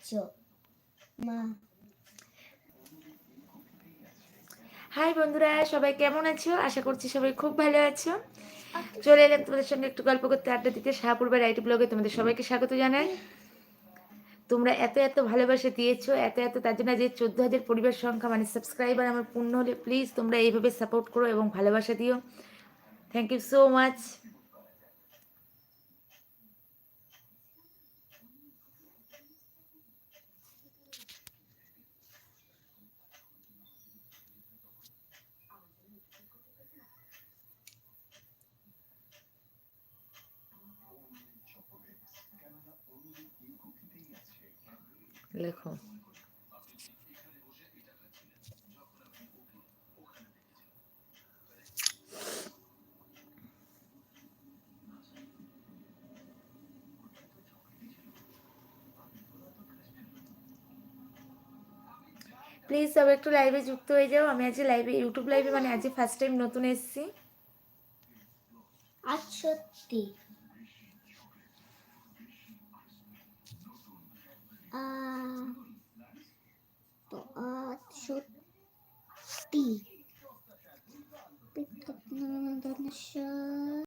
করছ মা হাই বন্ধুরা, সবাই কেমন আছো? আশা করছি সবাই খুব ভালো আছো। চলে এলাম তোমাদের সঙ্গে একটু গল্প করতে, আড্ডা দিতে। শাহপুরবার আইটি ব্লগে তোমাদের সবাইকে স্বাগত জানাই। তোমরা এত এত ভালোবাসা দিয়েছ, এত এত তার জন্য যে চোদ্দ হাজার পরিবার সংখ্যা মানে সাবস্ক্রাইবার আমার পূর্ণ হলে প্লিজ তোমরা এইভাবে সাপোর্ট করো এবং ভালোবাসা দিও। থ্যাংক ইউ সো মাচ লেখো। প্লিজ সব একটু লাইভে যুক্ত হয়ে যাও। আমি আজকে লাইভে ইউটিউব লাইভে মানে আজকে ফার্স্ট টাইম নতুন এসেছি। আজ সত্যি। সত্যি পিতাত্মা